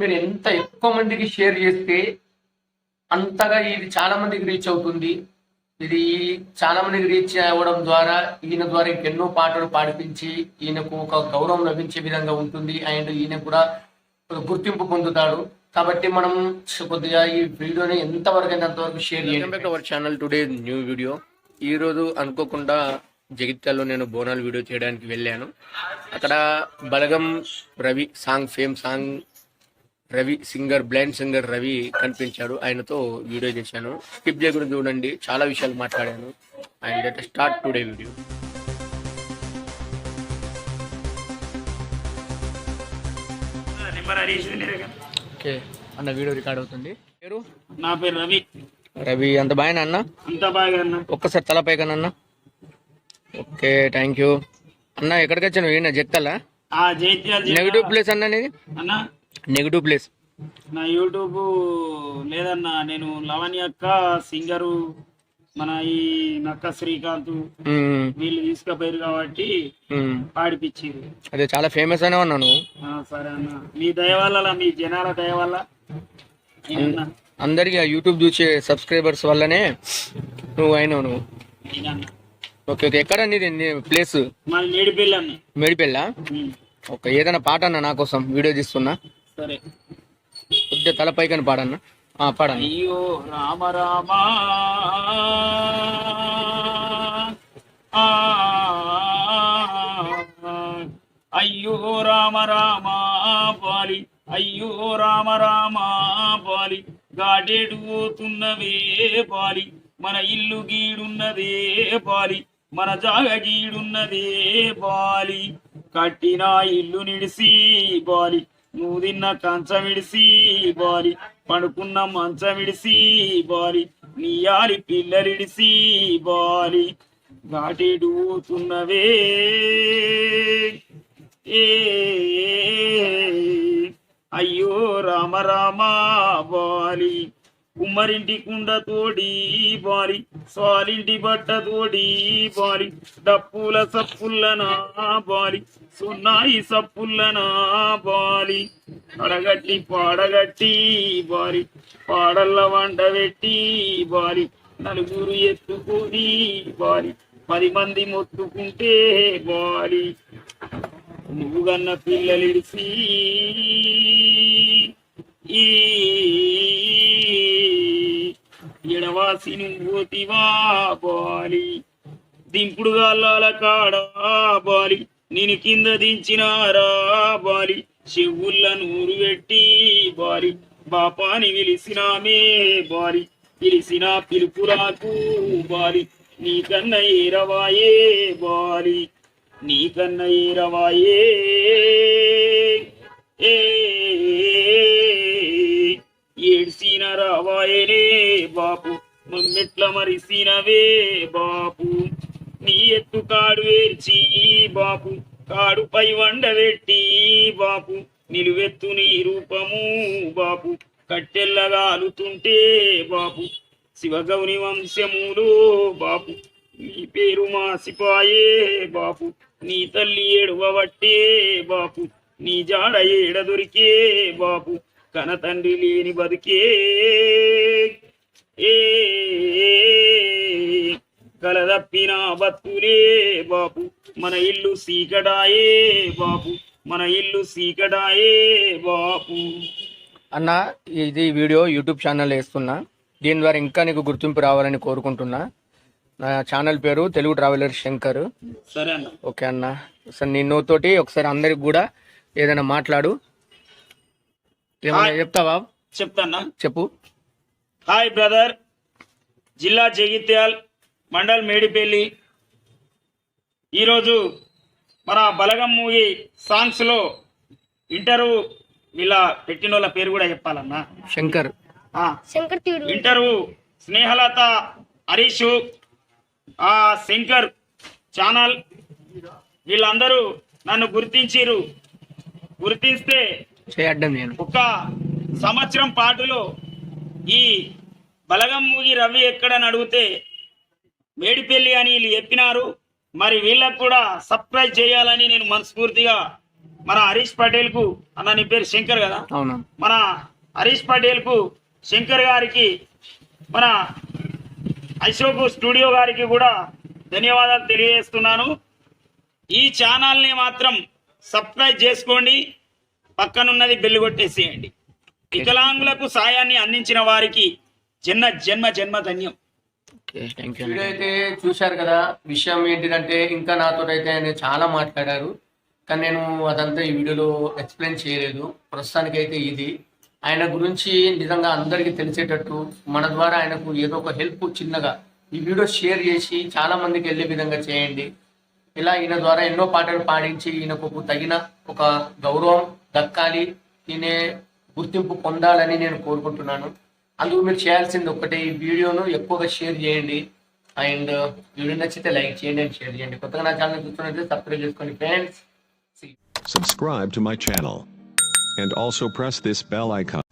మీరు ఎంత ఎక్కువ మందికి షేర్ చేస్తే అంతగా ఇది చాలా మందికి రీచ్ అవుతుంది. ఇది చాలా మందికి రీచ్ అవ్వడం ద్వారా ఈయన ద్వారా ఇంకెన్నో పాటలు పాడిపించి ఈయనకు ఒక గౌరవం లభించే విధంగా ఉంటుంది. అండ్ ఈయన కూడా గుర్తింపు పొందుతాడు. కాబట్టి మనం కొద్దిగా ఈ వీడియోని ఎంతవరకు అంతవరకు షేర్ చేయండి. Our channel today new video ఈ రోజు అనుకోకుండా జగిత్యాల్లో నేను బోనాలు వీడియో చేయడానికి వెళ్ళాను. అక్కడ Balagam Ravi song fame song Ravi singer blind singer Ravi కనిపించాడు. ఆయనతో వీడియో చేశాను. స్కిప్ చేయకుండా చూడండి. చాలా విషయాలు మాట్లాడాను. And let start today video. Okay అన్న వీడియో రికార్డ్ అవుతుంది. పేరు? నా పేరు రవి. రవి అంత బాగా అన్న? అంతా బాగా అన్న. ఒక్కసారి తలపై కన్నా అన్న ఓకే థ్యాంక్ యూ అన్న ఎక్కడికి వచ్చాను జైత్యాల జిల్లా- నెగిటివ్ ప్లేస్ అన్న అనేది అన్న నెగిటివ్ ప్లేస్ నా యూట్యూబ్ లేదన్నా నేను లవణి అక్క సింగరు మన ఈ నక్క శ్రీకాంత్ వీళ్ళు తీసుకుపోయారు కాబట్టి పాడిపించారు అదే చాలా ఫేమస్ అనే ఉన్నాను సరే అన్న. మీ దయ వల్ల మీ జనాల దయ వల్ల. అందరికి ఆ యూట్యూబ్ చూసే సబ్స్క్రైబర్స్ వల్లనే నువ్వు అయినావు నువ్వు. Okay okay. ఎక్కడ నీది? ప్లేస్ ఉమ్, ఓకే ఏదైనా పాట అన్న నా కోసం వీడియో తీస్తున్నా. సరే. కొద్దిగా తలపైకని పాడన్న. ఆ, పాడన్న. అయ్యో రామ రామ. అయ్యో రామ రామ పాలి. అయ్యో రామ రామ పాలి. గాడేడు పోతున్నవే పాలి. మన ఇల్లు గీడున్నదే పాలి. మన జాగ గీడున్నదే బాలి కట్టిన ఇల్లు నిడిసి బాలి నువ్వు తిన్న కంచమిడిసి బారి పడుకున్న మంచం విడిసి నీ ఆలి పిల్లరిడిసి బారి గాటెడుతున్నవే ఏ అయ్యో రామ రామ బాలి కుమ్మరింటి కుండ తోడి బాలి సాలింటి బట్ట తోడి బాలి డప్పుల సప్పుల్లనా బాలి సున్నాయి సప్పుల్లనా బాలి. అడగట్టి పాడగట్టి బాలి పాడల్ల వంట పెట్టి బాలి నలుగురు ఎత్తుకొని బాలి పది మంది మొత్తుకుంటే బాలి. నువ్వు గన్న పిల్లలిడిసి ఈ ఎడవాసి నువ్వు తివా బాలి. దింపుడు గాళ్ళ కాడా బాలి. నేను కింద దించినారా బాలి. చెవుల్ల నూరు పెట్టి బాలి. బాపాని పిలిచినామే బాలి. పిలిచిన పిలుపురాకు బాలి. నీకన్న ఏరవాయే బాలి. నీకన్న ఏరవాయే మెట్ల మరిసినవే బాపు. నీ ఎత్తు కాడు వేర్చి బాపు. కాడుపై వండబెట్టి బాపు. నిలువెత్తు నీ రూపము బాపు. కట్టెల్లగాలుతుంటే బాపు. శివగౌని వంశములో బాపు. నీ పేరు మాసిపాయే బాపు. నీ తల్లి ఏడవబట్టే బాపు. నీ జాడ ఏడ దొరికే బాపు. కన తండ్రి లేని బతికే ఏ కలదప్పిన బతులే బాపు. మన ఇల్లు సీకడాయే బాపు. మన ఇల్లు సీకడాయే బాపు. అన్న ఇది వీడియో యూట్యూబ్ ఛానల్ వేస్తున్నా. దీని ద్వారా ఇంకా నీకు గుర్తింపు రావాలని కోరుకుంటున్నా. నా ఛానల్ పేరు తెలుగు ట్రావెలర్ శంకర్. సరే అన్న. ఓకే అన్న. సార్ నీ తోటి ఒకసారి అందరికి కూడా ఏదైనా మాట్లాడు. ఏమైనా చెప్తావా? చెప్తాన్నా చెప్పు. హాయ్ బ్రదర్ జిల్లా జగిత్యాల్ మండల్ మేడిపల్లి. ఈరోజు మన బలగం మూవీ సాంగ్స్లో ఇంటర్వ్యూ వీళ్ళ పెట్టిన వాళ్ళ పేరు కూడా చెప్పాలన్నా. శంకర్. ఆ, శంకర్ ఇంటర్వ్యూ స్నేహలత హరీష్ ఆ శంకర్ ఛానల్ వీళ్ళందరూ నన్ను గుర్తించిరు గుర్తిస్తే నేను. ఒక సంవత్సరం పాటులో ఈ బలగం మూగి రవి ఎక్కడని అడిగితే మేడిపల్లి అని వీళ్ళు చెప్పినారు. మరి వీళ్ళకు కూడా సర్ప్రైజ్ చేయాలని నేను మనస్ఫూర్తిగా మన హరీష్ పటేల్కు అన్న నీ పేరు శంకర్ కదా? మన హరీష్ పటేల్కు శంకర్ గారికి మన అశోక్ స్టూడియో గారికి కూడా ధన్యవాదాలు తెలియజేస్తున్నాను. ఈ ఛానల్ని మాత్రం సబ్స్క్రైబ్ చేసుకోండి. పక్కనున్నది బెల్లు కొట్టేసేయండి. వికలాంగులకు సాయాన్ని అందించిన వారికి జన్మ జన్మ జన్మ ధన్యం. వీడియో అయితే చూశారు కదా విషయం ఏంటిదంటే ఇంకా నాతో అయితే ఆయన చాలా మాట్లాడారు కానీ నేను అదంతా ఈ వీడియోలో ఎక్స్ప్లెయిన్ చేయలేదు. ప్రస్తుతానికి అయితే ఇది. ఆయన గురించి నిజంగా అందరికీ తెలిసేటట్టు మన ద్వారా ఆయనకు ఏదో ఒక హెల్ప్ చిన్నగా ఈ వీడియో షేర్ చేసి చాలా మందికి వెళ్ళే విధంగా చేయండి. ఇలా ఈయన ద్వారా ఎన్నో పాటలు పాడించి ఈయనకు ఒక తగిన ఒక గౌరవం దక్కాలి. ఈయన గుర్తింపు పొందాలని నేను కోరుకుంటున్నాను. అందుకు మీరు చేయాల్సింది ఒక్కటే ఈ వీడియోను ఎక్కువగా షేర్ చేయండి. అండ్ వీడియో నచ్చితే లైక్ చేయండి అండ్ షేర్ చేయండి. కొత్తగా నా ఛానల్ చూస్తున్నట్లయితే సబ్స్క్రైబ్ చేసుకోండి friends. Subscribe to my channel. And also press this bell icon.